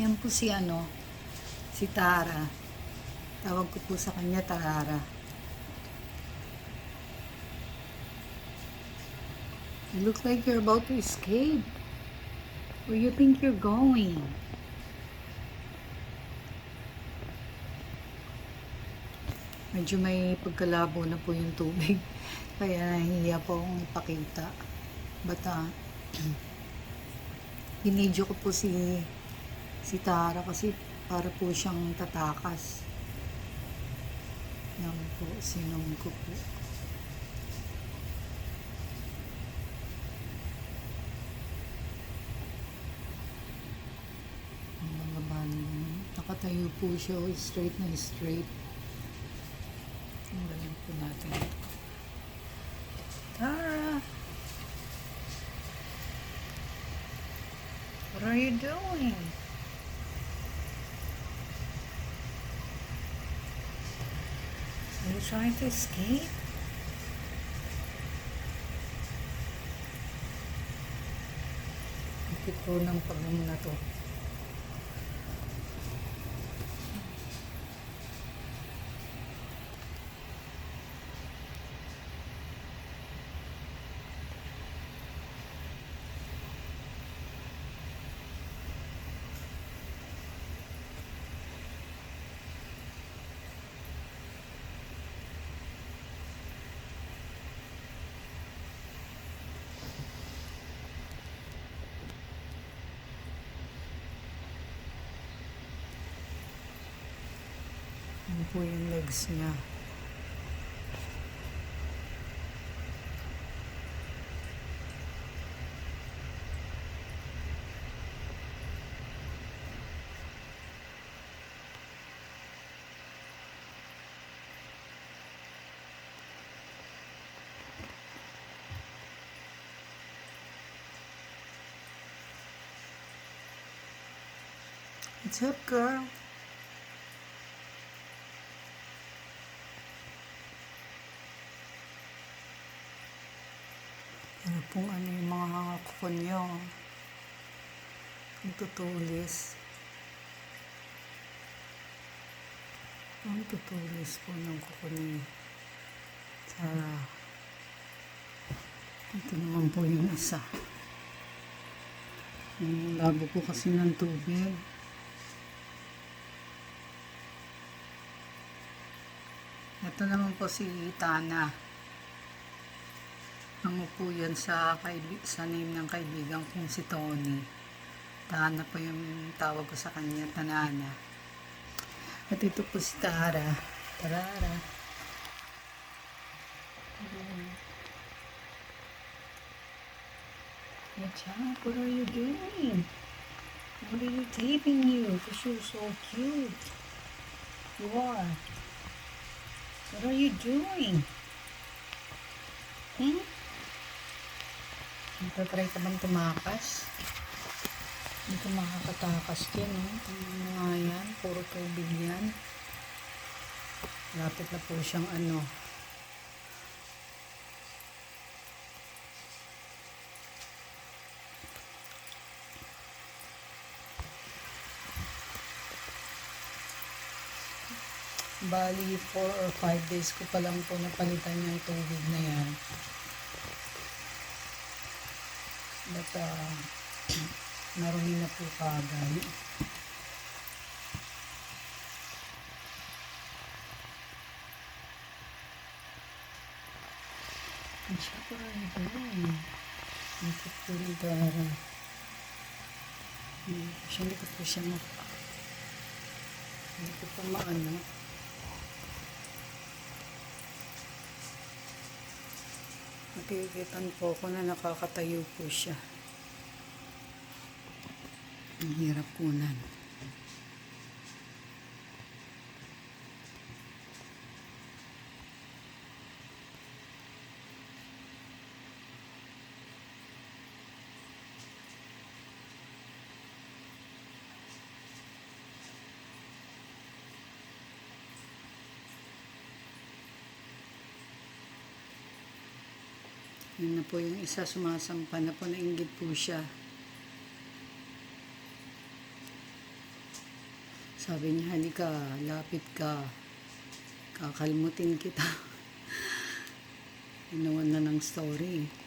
Yan po si ano, si Tara. Tawag ko po sa kanya Tarara. You look like you're about to escape. Where you think you're going? Medyo may pagkalabo na po yung tubig. Kaya nahihiya po akong ipakita. But, uh, binidyo ko po si si Tara kasi para po siyang tatakas. Yan po, sinong ko po. Ang mga banda. Nakatayo po siya, straight na straight. Galing po natin. Tara! What are you doing? Are you trying to escape? Ipit po ng pagmum na to. Po yung legs niya. What's up, girl? Pong ano yung mga kuko niyo? Ang tutulis. Ang tutulis po ng kuko ni Sarah. Ito naman po yung isa. Yung labo po kasi ng tubig. Ito naman po si Tana. Ano po yan sa, sa name ng kaibigan kong si Tony. Tana po yung tawag ko sa kanya, Tanana. At ito po si Tara. Tarara. What's up? What are you doing? What are you taping you? Because you're so cute. You are. What are you doing? Hmm? Nagtatry ka bang tumakas? Hindi ka makakatakas din, no? Mo nga yan. Puro tubig yan. Lapit na po siyang ano. Bali, 4 or 5 days ko pa lang po napalitan yung tubig na yan. But, uh, marumi na po kagad. Ang siya pa rin ito. Ang po rin dara. Siya hindi ko po siya mak... Hindi ko po maano. Nagigitan po ako na nakakatayo po siya. Ang hirap kunan. Yun na po yung isa sumasampa na po nainggit po siya. Sabi niya, halika, lapit ka. Kakalmutin kita. Inawan na ng story.